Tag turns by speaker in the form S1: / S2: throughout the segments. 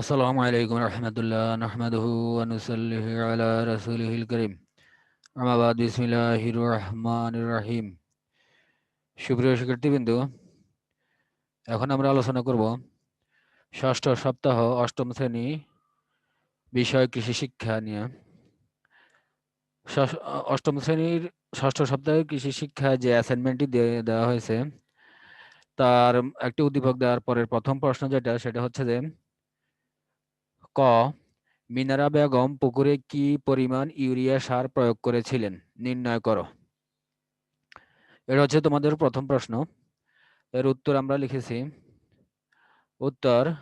S1: আসসালামু আলাইকুম রহমতুল্লাহ, নাহমাদুহু ওয়া নুসাল্লিহু আলা রাসূলিহিল কারীম। আম্মা বাদ, বিসমিল্লাহির রহমানির রহিম। সুপ্রিয় শিক্ষার্থীবৃন্দ, এখন আমরা আলোচনা করব ষষ্ঠ সপ্তাহ অষ্টম শ্রেণি বিষয় কৃষি শিক্ষা নিয়ে। অষ্টম শ্রেণির ষষ্ঠ সপ্তাহে কৃষি শিক্ষায় যে অ্যাসাইনমেন্টটি দেওয়া হয়েছে, তার একটি উদ্দীপক দেওয়ার পরের প্রথম প্রশ্ন যেটা, সেটা হচ্ছে যে ক, মিনারা বেগম পুকুরে কি পরিমাণ ইউরিয়া সার প্রয়োগ করেছিলেন? নির্ণয় করো। এটা হচ্ছে তোমাদের প্রথম প্রশ্ন। এর উত্তর আমরা লিখেছি। উত্তর,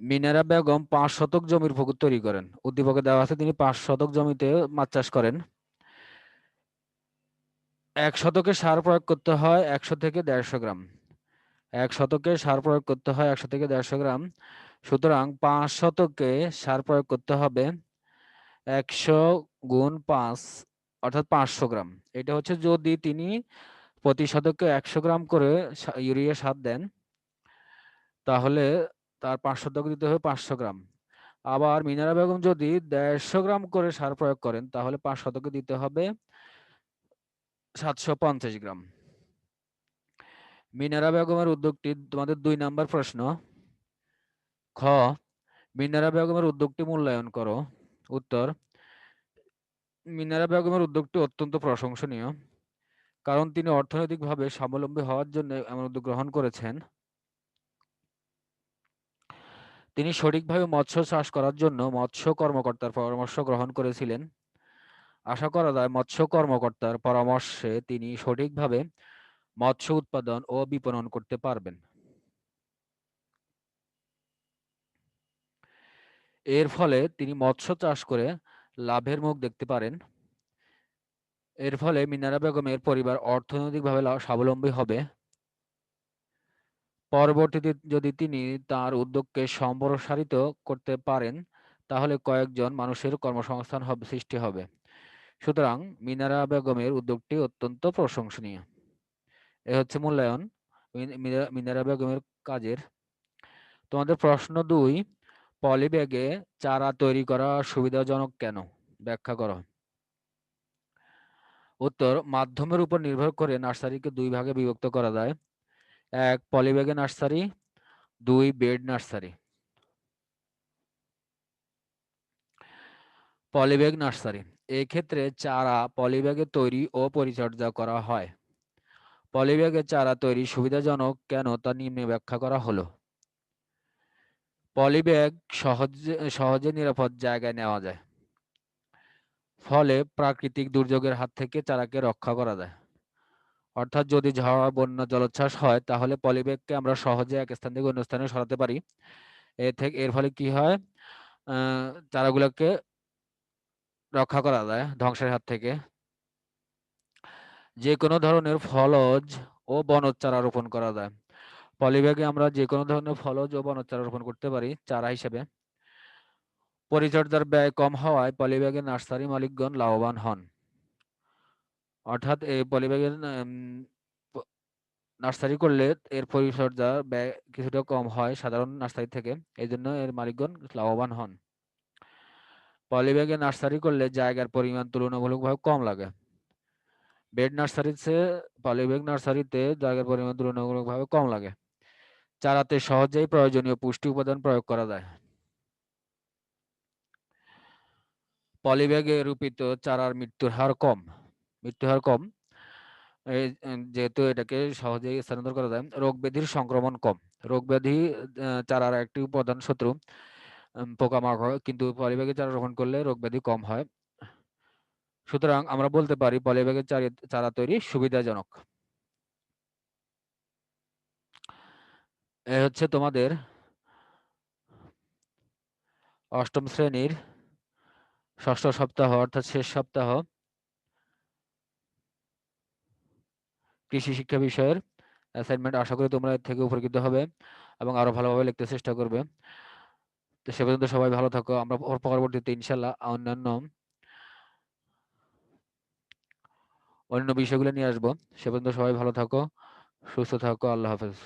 S1: মিনারা বেগম পাঁচ শতক জমির পুকুর তৈরি করেন। উদ্দীপকে দেওয়া আছে তিনি পাঁচ শতক জমিতে মাছ চাষ করেন। এক শতকে সার প্রয়োগ করতে হয় একশো থেকে দেড়শো গ্রাম। এক শতকে সার প্রয়োগ করতে হয় একশো থেকে দেড়শো গ্রাম। সুতরাং পাঁচ শতকে সার প্রয়োগ করতে হবে একশো গুণ পাঁচ, অর্থাৎ পাঁচশো গ্রাম। এটা হচ্ছে যদি তিনি প্রতি শতকে একশো গ্রাম করে ইউরিয়া সার দেন, তাহলে তার পাঁচ শতক দিতে হবে পাঁচশো গ্রাম। আবার মিনারা বেগম যদি দেড়শো গ্রাম করে সার প্রয়োগ করেন, তাহলে পাঁচ শতকে দিতে হবে সাতশো পঞ্চাশ গ্রাম। মিনারা বেগমের উদ্যোগটি তোমাদের দুই নাম্বার প্রশ্ন। খ, মিনারা বেগমের উদ্যোগটি মূল্যায়ন করো। উত্তর, মিনারা বেগমের উদ্যোগটি অত্যন্ত প্রশংসনীয়, কারণ তিনি অর্থনৈতিকভাবে স্বাবলম্বী হওয়ার জন্য এমন উদ্যোগ গ্রহণ করেছেন। তিনি সঠিকভাবে মৎস্য চাষ করার জন্য মৎস্য কর্মকর্তার পরামর্শ গ্রহণ করেছিলেন। আশা করা যায় মৎস্য কর্মকর্তার পরামর্শে তিনি সঠিকভাবে মৎস্য উৎপাদন ও বিপণন করতে পারবেন। এর ফলে তিনি মৎস্য চাষ করে লাভের মুখ দেখতে পারেন। এর ফলে মিনারা বেগমের পরিবার অর্থনৈতিকভাবে স্বাবলম্বী হবে। পরবর্তীতে যদি তিনি তার উদ্যোগকে সম্প্রসারিত করতে পারেন, তাহলে কয়েকজন মানুষের কর্মসংস্থান হবে, সৃষ্টি হবে। সুতরাং মিনারা বেগমের উদ্যোগটি অত্যন্ত প্রশংসনীয়। এ হচ্ছে মূল্যায়ন। মিনারা বেগমের কাজের। তোমাদের প্রশ্ন দুই পলিব্যাগে চারা তৈরি করা সুবিধাজনক কেন? ব্যাখ্যা করো। উত্তর, মাধ্যমের উপর নির্ভর করে নার্সারিকে দুই ভাগে বিভক্ত করা যায়। এক পলিব্যাগে নার্সারি, দুই, বেড নার্সারি। Polybag nursery. এক্ষেত্রে চারা পলিব্যাগে তৈরি ও পরিচর্যা করা হয়। পলিব্যাগে চারা তৈরি সুবিধাজনক কেন তা নিম্নে ব্যাখ্যা করা হলো। পলিব্যাগ সহজে সহজে নিরাপদ জায়গায় নেওয়া যায়। ফলে প্রাকৃতিক দুর্যোগের হাত থেকে চারাকে রক্ষা করা যায়। অর্থাৎ যদি ঝড়, বন্যা, জলোচ্ছ্বাস হয়, তাহলে পলিব্যাগকে আমরা সহজে এক স্থান থেকে অন্য স্থানে সরাতে পারি। এ থেকে, এর ফলে কি হয়? চারাগুলোকে রক্ষা করা যায় ধ্বংসের হাত থেকে। যে কোনো ধরনের ফলজ ও বনজ চারা রোপণ করা যায়। পলিব্যাগে আমরা যে কোনো ধরনের ফলজ ও বনজ চারা রোপণ করতে পারি, চারা হিসেবে। পরিচর্যার ব্যয় কম হওয়ায় পলিব্যাগের নার্সারি মালিকগণ লাভবান হন। অর্থাৎ এই পলিব্যাগের নার্সারি করলে এর পরিচর্যা ব্যয় কিছুটা কম হয় সাধারণ নার্সারি থেকে এই জন্য এর মালিকগণ লাভবান হন। পলিব্যাগে নার্সারি করলে জায়গার পরিমাণ তুলনামূলকভাবে কম লাগে। বেড নার্সারিতে পলিব্যাগ নার্সারিতে জায়গার পরিমাণ তুলনামূলকভাবে কম লাগে। চারাতে সহজেই প্রয়োজনীয় পুষ্টি উপাদান প্রয়োগ করা যায়। পলিব্যাগে রূপিত চারার মৃত্যুর হার কম। মৃত্যু হার কম। যেহেতু এটাকে সহজেই স্থানান্তর করা যায়, রোগ ব্যাধির সংক্রমণ কম। রোগ ব্যাধি চারার একটি প্রধান শত্রু পোকামাকড় কিন্তু পলিব্যাগে চারা রোপণ করলে রোগ ব্যাধি কম হয়। সুতরাং আমরা বলতে পারি পলিব্যাগের চারা তৈরি সুবিধাজনক। এ হচ্ছে তোমাদের অষ্টম শ্রেণির ষষ্ঠ সপ্তাহ, অর্থাৎ শেষ সপ্তাহ কৃষি শিক্ষা বিষয়ের অ্যাসাইনমেন্ট আশা করি তোমরা এর থেকে উপকৃত হবে এবং আরও ভালোভাবে লিখতে চেষ্টা করবে। তো সে পর্যন্ত সবাই ভালো থাকো। আমরা পরবর্তীতে ইনশাল্লাহ অন্যান্য অন্য বিষয়গুলো নিয়ে আসব। সে পর্যন্ত সবাই ভালো থাকো, সুস্থ থাকো, আল্লাহ হাফেজ।